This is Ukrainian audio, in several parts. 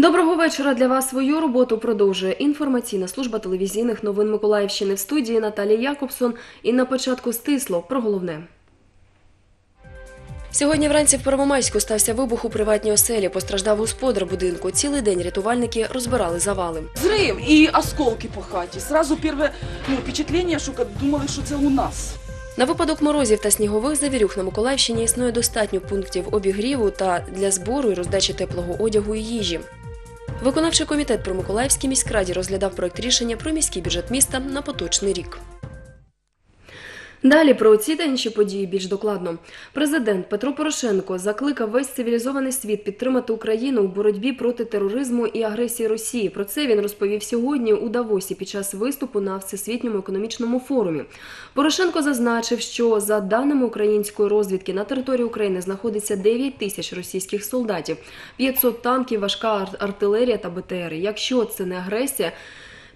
Доброго вечора для вас. Свою роботу продовжує інформаційна служба телевізійних новин Миколаївщини в студії Наталія Якобсон. І на початку стисло про головне. Сьогодні вранці в Первомайську стався вибух у приватній оселі. Постраждав господар будинку. Цілий день рятувальники розбирали завали. Взрыв и осколки по хаті. Сразу первое ну, впечатление, що думали, що це у нас. На випадок морозів та снігових завірюх на Миколаївщині існує достатньо пунктів обігріву та для збору і роздачі теплого одягу і їжі. Виконавчий комітет при Миколаївській міськраді розглядав проект рішення про міський бюджет міста на поточний рік. Далі про ці та інші події більш докладно. Президент Петро Порошенко закликав весь цивілізований світ підтримати Україну у боротьбі проти тероризму і агресії Росії. Про це він розповів сьогодні у Давосі під час виступу на всесвітньому економічному форумі. Порошенко зазначив, що за даними української розвідки на території України знаходиться 9 тисяч російських солдатів, 500 танків, важка артилерія та БТРи. Якщо це не агресія.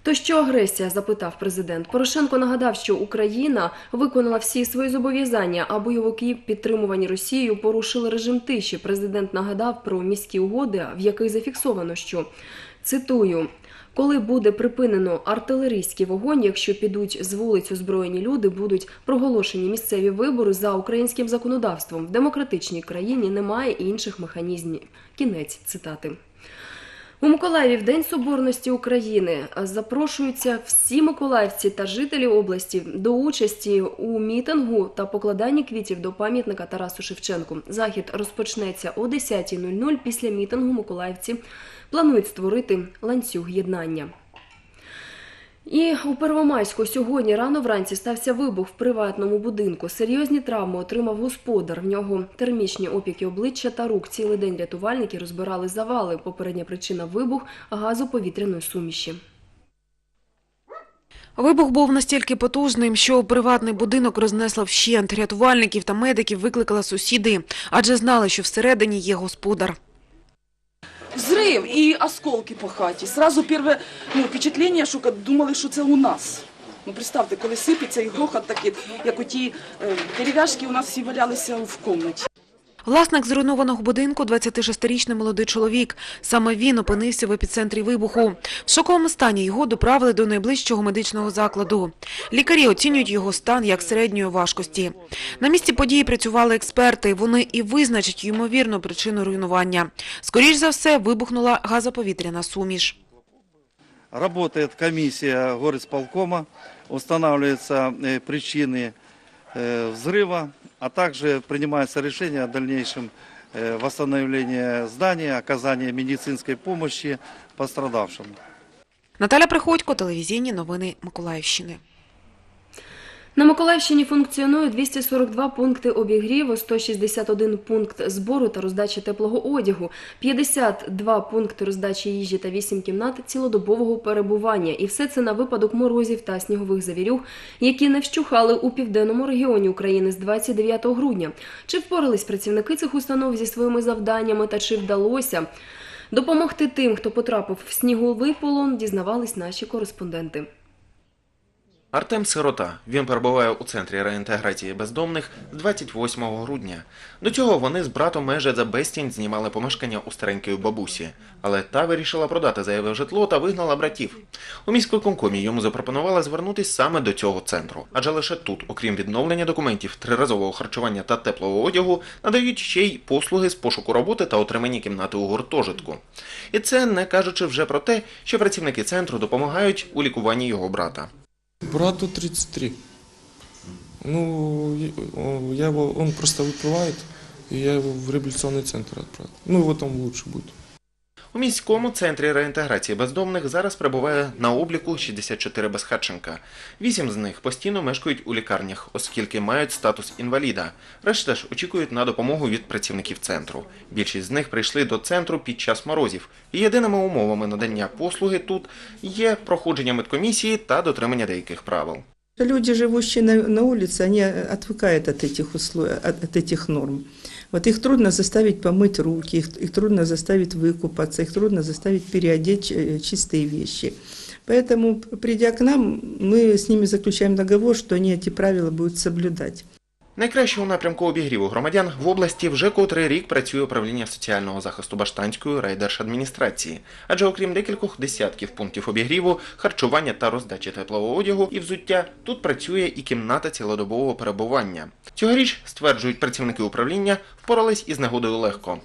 То що агресія? запитав президент. Порошенко нагадав, що Україна виконала всі свої зобов'язання, а бойовики, підтримувані Росією, порушили режим тиші. Президент нагадав про міські угоди, в яких зафіксовано, що цитую. Коли буде припинено артилерійський вогонь, якщо підуть з вулиць озброєні люди, будуть проголошені місцеві вибори за українським законодавством. В демократичній країні немає інших механізмів. Кінець цитати. У Миколаєві в День Соборності України запрошуються всі миколаївці та жителі області до участі у мітингу та покладанні квітів до пам'ятника Тарасу Шевченку. Захід розпочнеться о 10.00. Після мітингу миколаївці планують створити ланцюг єднання. І у Первомайську сьогодні рано вранці стався вибух в приватному будинку. Серйозні травми отримав господар. В нього термічні опіки обличчя та рук. Цілий день рятувальники розбирали завали. Попередня причина вибух газоповітряної суміші. Вибух був настільки потужним, що приватний будинок рознесло вщент. Рятувальників та медиків викликали сусіди, адже знали, що всередині є господар. Взрыв і осколки по хаті. Сразу первое ну, впечатление, що думали, що це у нас. Ну, представте, коли сипеться і грохот такий, як оті е, дерев'яшки у нас всі валялися в кімнаті. Власник зруйнованого будинку – 26-річний молодий чоловік. Саме він опинився в епіцентрі вибуху. В шоковому стані його доправили до найближчого медичного закладу. Лікарі оцінюють його стан як середньої важкості. На місці події працювали експерти. Вони і визначать ймовірну причину руйнування. Скоріш за все, вибухнула газоповітряна суміш. Работает комиссия горисполкома, устанавливаются э, причины э, взрыва, а также принимается решение о дальнейшем э, восстановлении здания, оказании медицинской помощи пострадавшим. Наталя Приходько, телевізійні новини Миколаївщини. На Миколаївщині функціонує 242 пункти обігріву, 161 пункт збору та роздачі теплого одягу, 52 пункти роздачі їжі та 8 кімнат цілодобового перебування. І все це на випадок морозів та снігових завірюх, які не вщухали у південному регіоні України з 29 грудня. Чи впорались працівники цих установ зі своїми завданнями та чи вдалося допомогти тим, хто потрапив в сніговий полон, дізнавались наші кореспонденти. Артем Сирота. Він перебуває у центрі реінтеграції бездомних з 28 грудня. До цього вони з братом майже за безцінь знімали помешкання у старенької бабусі, але та вирішила продати зайве житло та вигнала братів. У міськвиконкомі йому запропонували звернутися саме до цього центру, адже лише тут, окрім відновлення документів, триразового харчування та теплого одягу, надають ще й послуги з пошуку роботи та отримання кімнати у гуртожитку. І це не кажучи вже про те, що працівники центру допомагають у лікуванні його брата. Брату 33. Ну, я его, он просто выпивает, и я его в реабилитационный центр отправил. Ну, его там лучше будет. У міському центрі реінтеграції бездомних зараз перебуває на обліку 64 безхатченка. Вісім з них постійно мешкають у лікарнях, оскільки мають статус інваліда. Решта ж очікують на допомогу від працівників центру. Більшість з них прийшли до центру під час морозів. І єдиними умовами надання послуги тут є проходження медкомісії та дотримання деяких правил. Люди, живущие на, на улице, они отвыкают от этих, условий, от, от этих норм. Вот их трудно заставить помыть руки, их, их трудно заставить выкупаться, их трудно заставить переодеть э, чистые вещи. Поэтому, придя к нам, мы с ними заключаем договор, что они эти правила будут соблюдать. Найкраще у напрямку обігріву громадян в області вже котрий рік працює управління соціального захисту Баштанської райдержадміністрації. Адже окрім декількох десятків пунктів обігріву, харчування та роздачі теплового одягу і взуття, тут працює і кімната цілодобового перебування. Цьогоріч, стверджують працівники управління, впорались із негодою легко.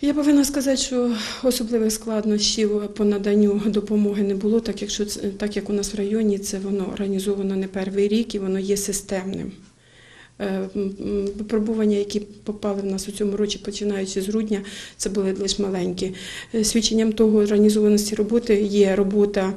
Я повинна сказати, що особливих складнощів по наданню допомоги не було, так, якщо так як у нас в районі це воно організовано не перший рік і воно є системним. Е, Випробування, які попали в нас у цьому році, починаючи з грудня, це були лише маленькі. Е, Свідченням того організованості роботи є робота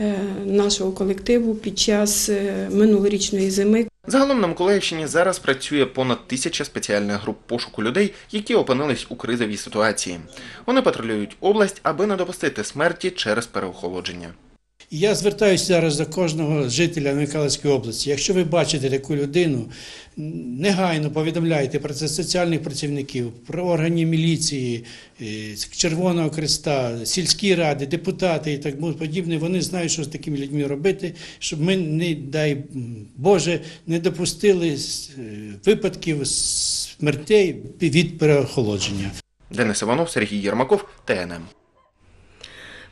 е, нашого колективу під час минулорічної зими, Загалом на Миколаївщині зараз працює понад тисяча спеціальних груп пошуку людей, які опинились у кризовій ситуації. Вони патрулюють область, аби не допустити смерті через переохолодження. І Я звертаюся зараз до кожного жителя Миколаївської області. Якщо ви бачите таку людину, негайно повідомляйте про це соціальних працівників, про органи міліції, е, Червоного Креста, сільські ради, депутати і так подібне. Вони знають, що з такими людьми робити, щоб ми, не дай Боже, не допустили е, випадків смертей від переохолодження. Денис Іванов, Сергій Єрмаков, ТНМ.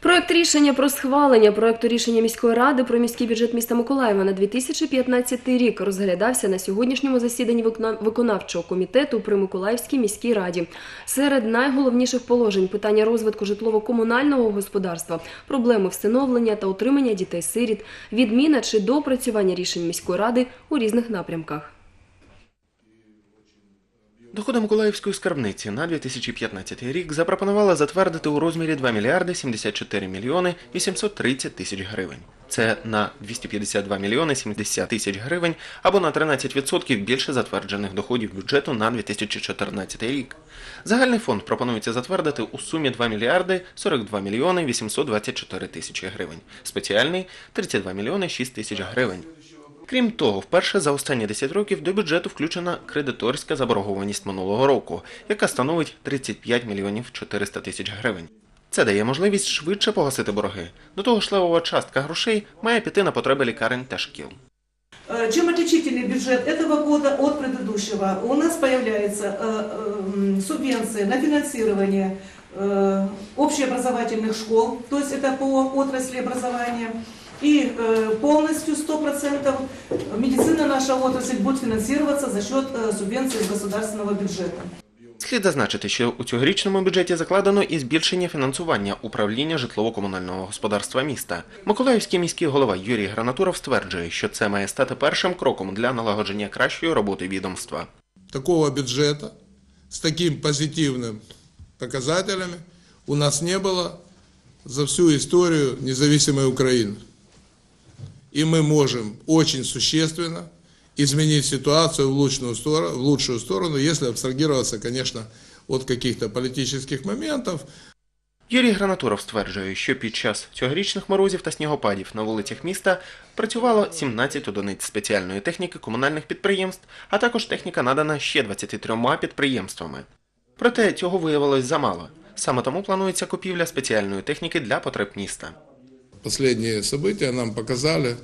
Проект рішення про схвалення проекту рішення міської ради про міський бюджет міста Миколаєва на 2015 рік розглядався на сьогоднішньому засіданні викона- виконавчого комітету при Миколаївській міській раді. Серед найголовніших положень питання розвитку житлово-комунального господарства, проблеми встановлення та утримання дітей-сиріт, відміна чи допрацювання рішень міської ради у різних напрямках. Доходи Миколаївської скарбниці на 2015 рік запропонували затвердити у розмірі 2 мільярди 74 мільйони 830 тисяч гривень. Це на 252 мільйони 70 тисяч гривень або на 13% більше затверджених доходів бюджету на 2014 рік. Загальний фонд пропонується затвердити у сумі 2 мільярди 42 мільйони 824 тисячі гривень. Спеціальний 32 мільйони 6 тисяч гривень. Крім того, вперше за останні 10 років до бюджету включена кредиторська заборгованість минулого року, яка становить 35 мільйонів 400 тисяч гривень. Це дає можливість швидше погасити борги. До того ж, левова частка грошей має піти на потреби лікарень та шкіл. Э, Чем отличительный бюджет этого года от предыдущего? У нас появляются э, э, субвенции на финансирование э, общеобразовательных школ, то есть это по отрасли образования. И э, полностью 100% медицина наша отрасль будет финансироваться за счет э, субвенций из государственного бюджета. Слід зазначити, що у цьогорічному бюджеті закладено і збільшення фінансування управління житлово-комунального господарства міста. Миколаївський міський голова Юрій Гранатуров стверджує, що це має стати першим кроком для налагодження кращої роботи відомства. такого бюджета с таким позитивным показателями у нас не было за всю историю независимой Украины. И мы можем очень существенно изменить ситуацию в лучшую сторону, в лучшую сторону если абстрагироваться, конечно, от каких-то политических моментов, Юрій Гранатуров стверджує, що під час цьогорічних морозів та снігопадів на вулицях міста працювало 17 одиниць спеціальної техніки комунальних підприємств, а також техніка надана ще 23 підприємствами. Проте цього виявилось замало. Саме тому планується купівля спеціальної техніки для потреб міста. Последние события нам показали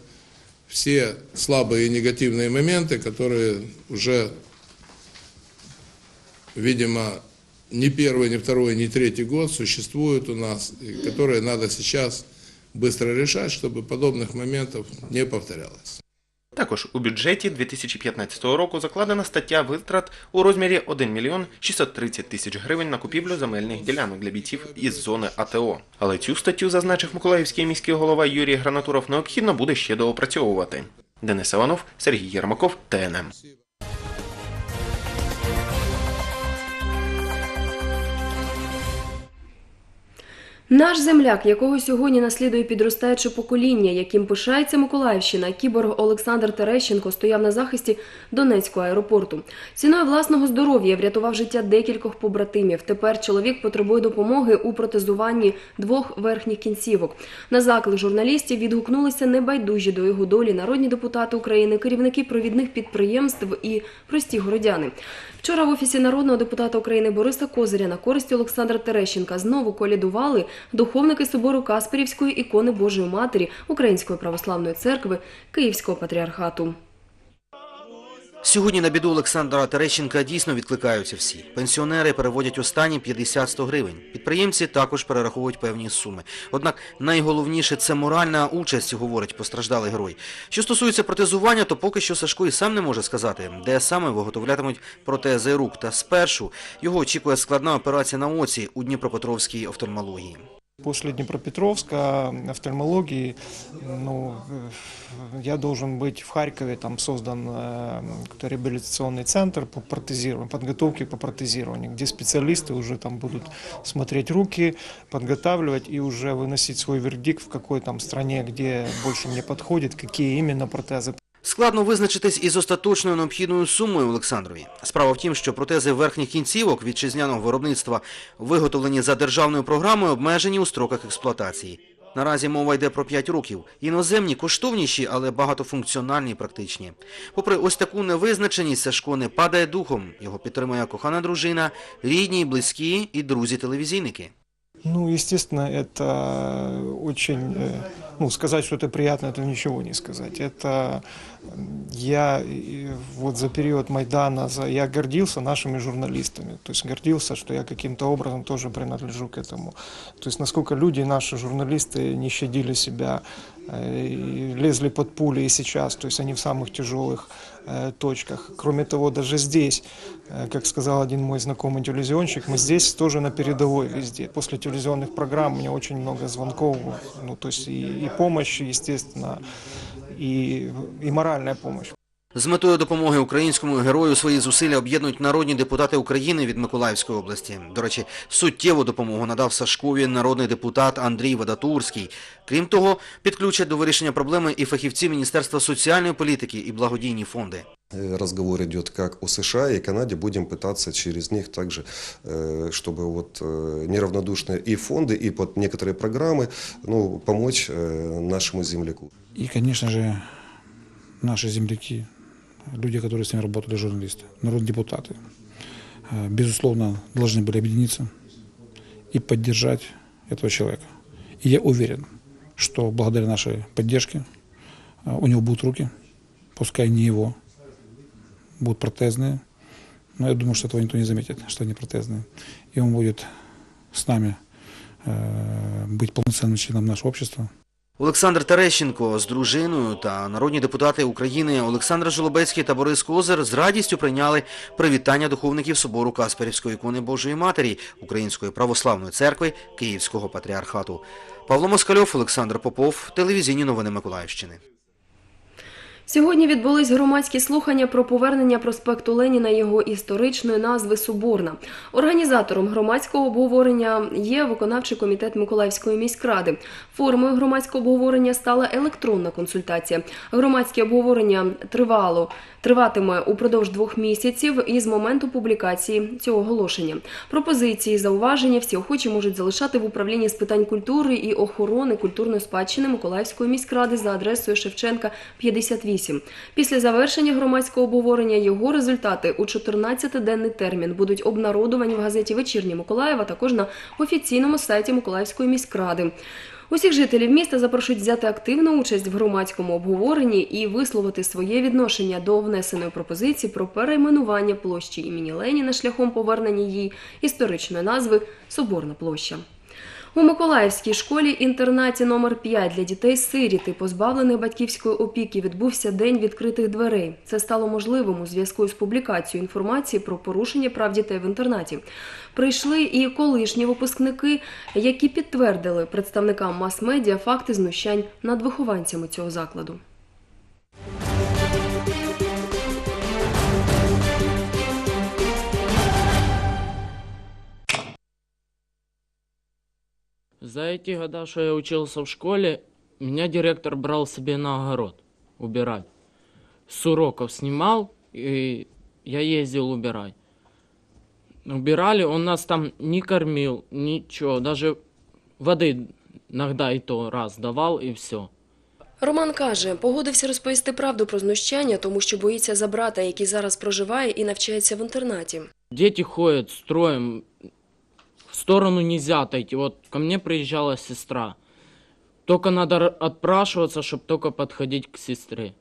все слабые и негативные моменты, которые уже, видимо, не первый, не второй, не третий год существуют у нас, и которые надо сейчас быстро решать, чтобы подобных моментов не повторялось. Також у бюджеті 2015 року закладена стаття витрат у розмірі 1 мільйон 630 тисяч гривень на купівлю земельних ділянок для бійців із зони АТО. Але цю статтю, зазначив Миколаївський міський голова Юрій Гранатуров, необхідно буде ще доопрацьовувати. Денис Іванов, Сергій Єрмаков, ТНМ. Наш земляк, якого сьогодні наслідує підростаюче покоління, яким пишається Миколаївщина, кіборг Олександр Терещенко стояв на захисті Донецького аеропорту. Ціною власного здоров'я врятував життя декількох побратимів. Тепер чоловік потребує допомоги у протезуванні двох верхніх кінцівок. На заклик журналістів відгукнулися небайдужі до його долі народні депутати України, керівники провідних підприємств і прості городяни. Вчора в офісі народного депутата України Бориса Козиря на користь Олександра Терещенка знову колядували духовники собору Касперівської ікони Божої Матері Української православної церкви Київського патріархату. Сьогодні на біду Олександра Терещенка дійсно відкликаються всі. Пенсіонери переводять останні 50-100 гривень. Підприємці також перераховують певні суми. Однак найголовніше це моральна участь, говорить постраждалий герой. Що стосується протезування, то поки що Сашко і сам не може сказати, де саме виготовлятимуть протези рук. Та спершу його очікує складна операція на оці у Дніпропетровській офтальмології. После Днепропетровска офтальмологии, ну, э, я должен быть в Харькове, там создан э, какой-то реабилитационный центр по протезированию, подготовке по протезированию, где специалисты уже там будут смотреть руки, подготавливать и уже выносить свой вердикт, в какой там стране, где больше мне подходит, какие именно протезы Складно визначитись із остаточною необхідною сумою Олександрові. Справа в тім, що протези верхніх кінцівок вітчизняного виробництва, виготовлені за державною програмою, обмежені у строках експлуатації. Наразі мова йде про 5 років. Іноземні коштовніші, але багатофункціональні практичні. Попри ось таку невизначеність, Сашко не падає духом. Його підтримує кохана дружина, рідні, близькі і друзі-телевізійники. Ну, естественно, это очень, э, ну, сказать что-то приятно, это ничего не сказать. Это м, я э, вот за период Майдана, за, я гордился нашими журналистами, то есть гордился, что я каким-то образом тоже принадлежу к этому. То есть насколько люди, наши журналисты, не щадили себя, э, и лезли под пули и сейчас, то есть они в самых тяжелых э, точках. Кроме того, даже здесь, э, как сказал один мой знакомый телевизионщик, мы здесь тоже на передовой везде. После телевизионных программ мне очень много звонков, ну, то есть и, и помощи, естественно, и, и моральная помощь. З метою допомоги українському герою свої зусилля об'єднують народні депутати України від Миколаївської області. До речі, суттєву допомогу надав Сашкові народний депутат Андрій Вадатурський. Крім того, підключать до вирішення проблеми і фахівці Міністерства соціальної політики і благодійні фонди. Э, Разговор идет как о США и Канаде, будем пытаться через них также, э, чтобы вот э, неравнодушные и фонды, и под некоторые программы ну, помочь э, нашему земляку. И, конечно же, наши земляки, люди, которые с ними работали, журналисты, народные депутаты, э, безусловно, должны были объединиться и поддержать этого человека. И я уверен, что благодаря нашей поддержке э, у него будут руки, пускай не его, будут протезные, но я думаю, что этого никто не заметит, что они протезные. И он будет с нами э, быть полноценным членом нашего общества. Олександр Терещенко з дружиною та народні депутати України Олександр Жолобецький та Борис Козир з радістю прийняли привітання духовників собору Касперівської ікони Божої Матері Української православної церкви Київського патріархату. Павло Москальов, Олександр Попов, телевізійні новини Миколаївщини. Сьогодні відбулись громадські слухання про повернення проспекту Леніна його історичної назви Соборна. Організатором громадського обговорення є виконавчий комітет Миколаївської міськради. Формою громадського обговорення стала електронна консультація. Громадське обговорення тривало триватиме упродовж двох місяців із моменту публікації цього оголошення. Пропозиції, зауваження всі охочі можуть залишати в управлінні з питань культури і охорони культурної спадщини Миколаївської міськради за адресою Шевченка 58. Після завершення громадського обговорення його результати у 14-денний термін будуть обнародовані в газеті Вечірня Миколаєва, також на офіційному сайті Миколаївської міськради. Усіх жителів міста запрошують взяти активну участь в громадському обговоренні і висловити своє відношення до внесеної пропозиції про перейменування площі імені Леніна шляхом повернення її історичної назви Соборна площа. У Миколаївській школі-інтернаті номер 5 для дітей-сиріт і позбавлених батьківської опіки відбувся День відкритих дверей. Це стало можливим у зв'язку з публікацією інформації про порушення прав дітей в інтернаті. Прийшли і колишні випускники, які підтвердили представникам мас-медіа факти знущань над вихованцями цього закладу. За эти года, что я учился в школе, меня директор брал себе на огород убирать. С уроков снимал, и я ездил убирать. Убирали, он нас там не кормил, ничего, даже воды иногда и то раз давал, и все. Роман каже, погодився розповісти правду про знущання, тому що боїться за брата, який зараз проживає і навчається в інтернаті. Дети ходят строем, в сторону нельзя отойти. Вот ко мне приезжала сестра. Только надо р- отпрашиваться, чтобы только подходить к сестре.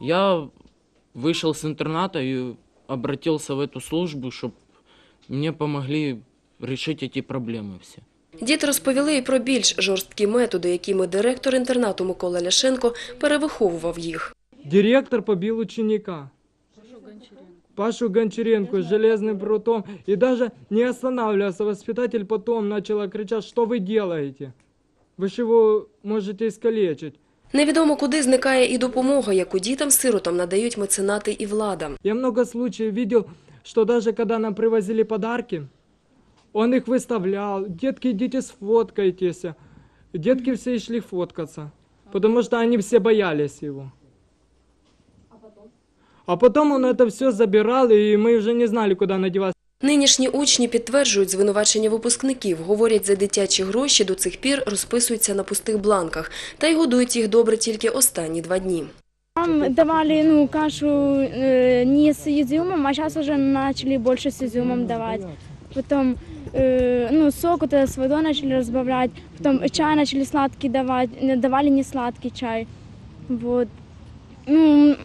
Я вышел с интерната и обратился в эту службу, чтобы мне помогли решить эти проблемы все. Діти розповіли і про більш жорсткі методи, якими директор інтернату Микола Ляшенко перевиховував їх. Директор побил ученика. Пашу Гончаренко с железным прутом. И даже не останавливался. Воспитатель потом начала кричать, что вы делаете? Вы же его можете искалечить. Невідомо куди зникає і допомога, яку дітям-сиротам надають меценати і влада. Я много случаев видел, что даже когда нам привозили подарки, он их выставлял. Детки, идите сфоткайтесь. Детки все и шли фоткаться, потому что они все боялись его. А потом он это все забирал, и мы уже не знали, куда надевать. Нинішні учні підтверджують звинувачення випускників, говорять, за дитячі гроші до цих пір розписуються на пустих бланках, та й годують їх добре тільки останні два дні. Нам давали ну, кашу э, не с изюмом, а сейчас уже начали больше с изюмом давать. Потом э, ну, сок вот это с водой начали разбавлять, потом чай начали сладкий давать, э, давали не сладкий чай. Вот. Ну, м-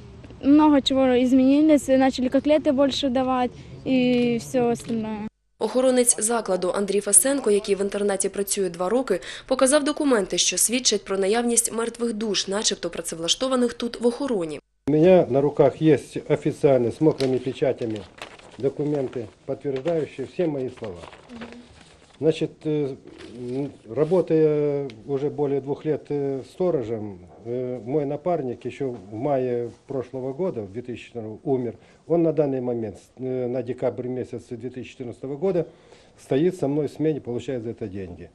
много чего изменились, начали котлеты больше давать и все остальное. Охоронець закладу Андрій Фасенко, який в інтернаті працює два роки, показав документи, що свідчать про наявність мертвих душ, начебто працевлаштованих тут в охороні. У меня на руках есть официально с мокрыми печатями документы, подтверждающие все мои слова. Значит, э, м, работая уже более двух лет э, сторожем, э, мой напарник еще в мае прошлого года, в 2014 умер. Он на данный момент, э, на декабрь месяц 2014 года, стоит со мной в смене, получает за это деньги.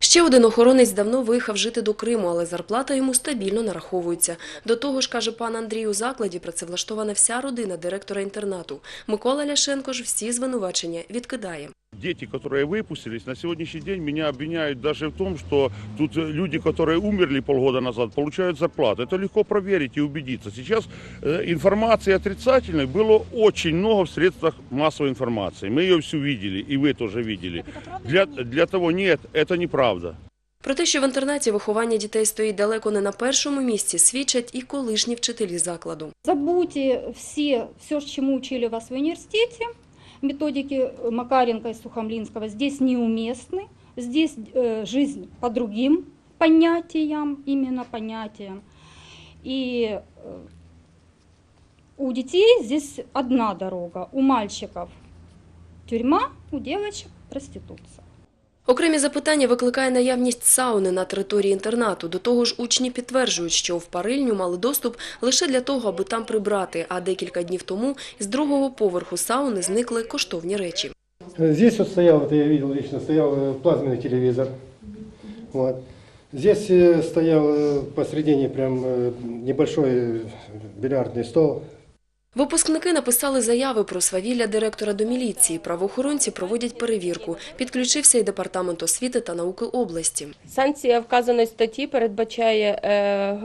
Ще один охоронець давно виїхав жити до Криму, але зарплата йому стабільно нараховується. До того ж, каже пан Андрій, у закладі працевлаштована вся родина директора інтернату. Микола Ляшенко ж всі звинувачення відкидає. Дети, которые выпустились, на сегодняшний день меня обвиняют даже в том, что тут э, люди, которые умерли полгода назад, получают зарплату. Это легко проверить и убедиться. Сейчас э, информации отрицательной было очень много в средствах массовой информации. Мы ее всю видели, и вы тоже видели. Для, для того нет, это неправда. Про те, що в інтернаті виховання дітей стоїть далеко не на першому місці, свідчать і колишні вчителі закладу. Забудьте все, все, чему учили вас в университете. Методики Макаренко и Сухомлинского здесь неуместны. Здесь э, жизнь по другим понятиям, именно понятиям. И э, у детей здесь одна дорога. У мальчиков тюрьма, у девочек проституция. Окремі запитання викликає наявність сауни на території інтернату. До того ж, учні підтверджують, що в парильню мали доступ лише для того, аби там прибрати, а декілька днів тому з другого поверху сауни зникли коштовні речі. Здесь вот стоял, вот я видел лично, стоял э, плазменный телевизор. Вот. Здесь э, стоял э, посредине прям э, небольшой э, бильярдный стол. Випускники написали заяви про свавілля директора до міліції. Правоохоронці проводять перевірку. Підключився і департамент освіти та науки області. Санкція вказаної статті передбачає е,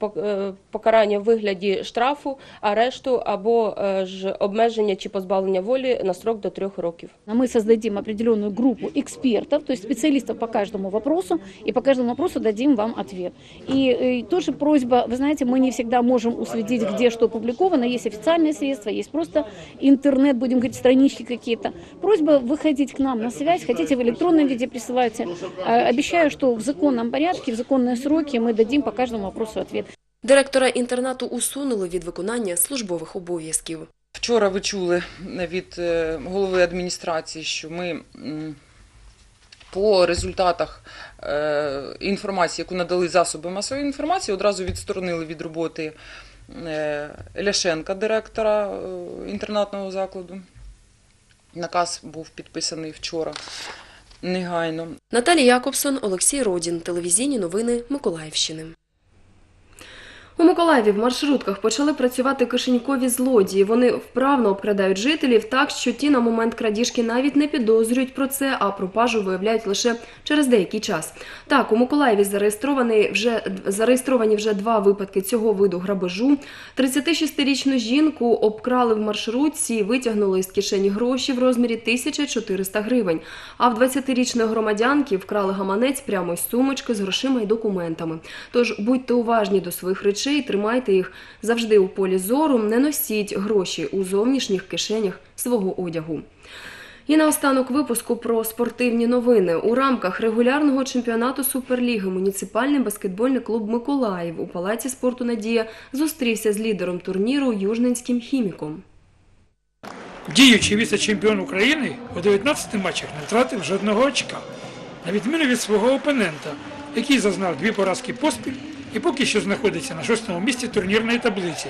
пок- е, покарання в вигляді штрафу, арешту або е, ж обмеження чи позбавлення волі на строк до трьох років. Мы создадим определенную группу экспертов, то есть специалистов по каждому вопросу, и по каждому вопросу дадим вам ответ. И, э, тоже просьба, вы знаете, мы не всегда можем уследить, где что опубликовано, есть официальные средства, есть просто интернет, будем говорить, странички какие-то. Просьба выходить к нам на связь, хотите в электронном виде присылайте. Э, Обещаю, что в законном порядке, в законные сроки мы дадим по каждому вопросу ответ. Директора інтернату усунули від виконання службових обов'язків. Вчора ви чули від е, голови адміністрації, що ми м, по результатах е, інформації, яку надали засоби масової інформації, одразу відсторонили від роботи е, Ляшенка, директора е, інтернатного закладу. Наказ був підписаний вчора негайно. Наталія Якобсон, Олексій Родін. Телевізійні новини Миколаївщини. У Миколаєві в маршрутках почали працювати кишенькові злодії. Вони вправно обкрадають жителів так, що ті на момент крадіжки навіть не підозрюють про це, а пропажу виявляють лише через деякий час. Так, у Миколаєві зареєстровані вже зареєстровані вже два випадки цього виду грабежу. 36-річну жінку обкрали в маршрутці і витягнули з кишені гроші в розмірі 1400 гривень. А в 20-річної громадянки вкрали гаманець прямо із сумочки з грошима і документами. Тож будьте уважні до своїх речей. Речей, тримайте їх завжди у полі зору, не носіть гроші у зовнішніх кишенях свого одягу. І наостанок випуску про спортивні новини. У рамках регулярного чемпіонату Суперліги муніципальний баскетбольний клуб Миколаїв у Палаці спорту Надія зустрівся з лідером турніру Южненським хіміком. Діючий віце-чемпіон України у 19 матчах не втратив жодного очка, на відміну від свого опонента, який зазнав дві поразки поспіль і поки що знаходиться на шостому місці турнірної таблиці.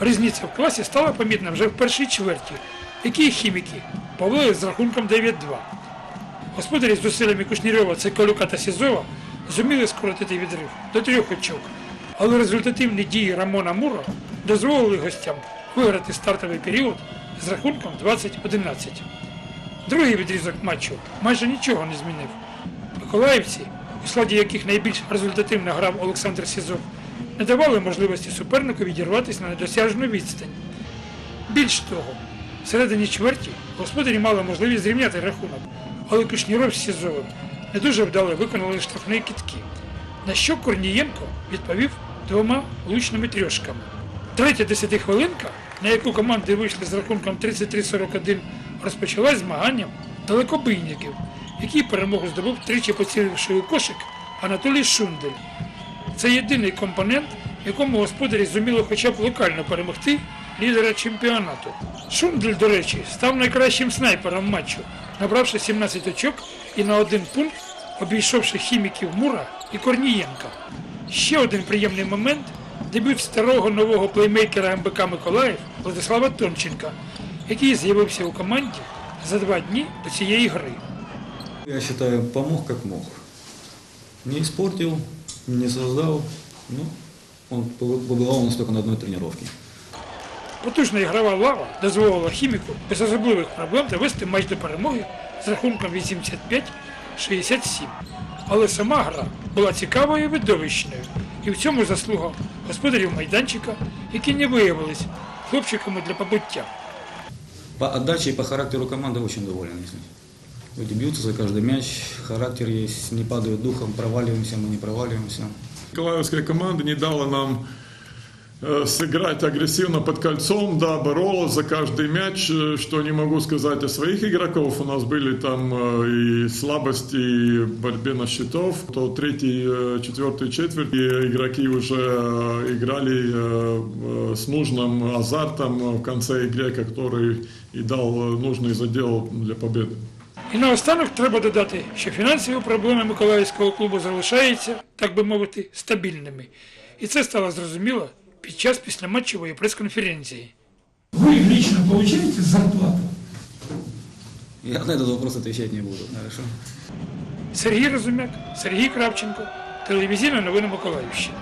Різниця в класі стала помітна вже в першій чверті, які хіміки повели з рахунком 9-2. Господарі з зусиллями Кушнірьова, Цикалюка та Сізова зуміли скоротити відрив до трьох очок, але результативні дії Рамона Муро дозволили гостям виграти стартовий період з рахунком 20-11. Другий відрізок матчу майже нічого не змінив. Миколаївці, у складі яких найбільш результативно грав Олександр Сізов, не давали можливості супернику відірватися на недосяжну відстань. Більш того, в середині чверті господарі мали можливість зрівняти рахунок, але Кушніров з Сізовим не дуже вдало виконали штрафні кітки, на що Корнієнко відповів двома влучними трьошками. Третя десятихвилинка, на яку команди вийшли з рахунком 33-41, розпочалась змаганням далекобийників, який перемогу здобув тричі поціливши у кошик Анатолій Шундель. Це єдиний компонент, якому господарі зуміли хоча б локально перемогти лідера чемпіонату. Шундель, до речі, став найкращим снайпером матчу, набравши 17 очок і на один пункт обійшовши хіміків Мура і Корнієнка. Ще один приємний момент дебют старого нового плеймейкера МБК Миколаїв Владислава Томченка, який з'явився у команді за два дні до цієї гри. Я считаю, помог как мог. Не испортил, не создал. Ну, он побывал он только на одной тренировке. Потужна ігрова лава дозволила хіміку без особливих проблем довести матч до перемоги з рахунком 85-67. Але сама гра була цікавою і видовищною, і в цьому заслуга господарів майданчика, які не виявились хлопчиками для побуття. По отдаче и по характеру команды очень доволен. Люди бьются за каждый мяч, характер есть, не падают духом, проваливаемся, мы не проваливаемся. Николаевская команда не дала нам э, сыграть агрессивно под кольцом, да, боролась за каждый мяч, э, что не могу сказать о своих игроков. У нас были там э, и слабости и борьбе на счетов. То третий, четвертый четверть и игроки уже играли с нужным азартом в конце игры, который и дал нужный задел для победы. І наостанок треба додати, що фінансові проблеми Миколаївського клубу залишаються, так би мовити, стабільними. І це стало зрозуміло під час післяматчевої прес-конференції. Ви лично получаєте зарплату? Я на этот вопрос отвечать не буду, хорошо? Сергій Розумяк, Сергій Кравченко, телевізійна новина Миколаївщини.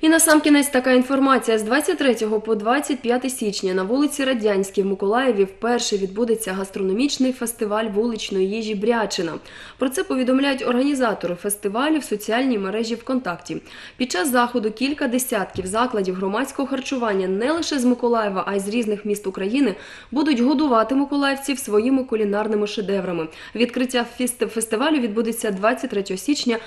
І насамкінець така інформація. З 23 по 25 січня на вулиці Радянській в Миколаєві вперше відбудеться гастрономічний фестиваль вуличної їжі Брячина. Про це повідомляють організатори фестивалю в соціальній мережі ВКонтакті. Під час заходу кілька десятків закладів громадського харчування не лише з Миколаєва, а й з різних міст України будуть годувати миколаївців своїми кулінарними шедеврами. Відкриття фестивалю відбудеться 23 січня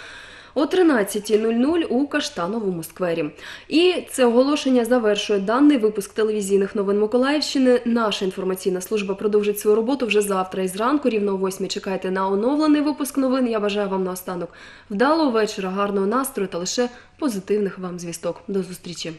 о 13.00 у Каштановому сквері. І це оголошення завершує даний випуск телевізійних новин Миколаївщини. Наша інформаційна служба продовжить свою роботу вже завтра. І зранку рівно о 8 чекайте на оновлений випуск новин. Я бажаю вам наостанок вдалого вечора, гарного настрою та лише позитивних вам звісток. До зустрічі.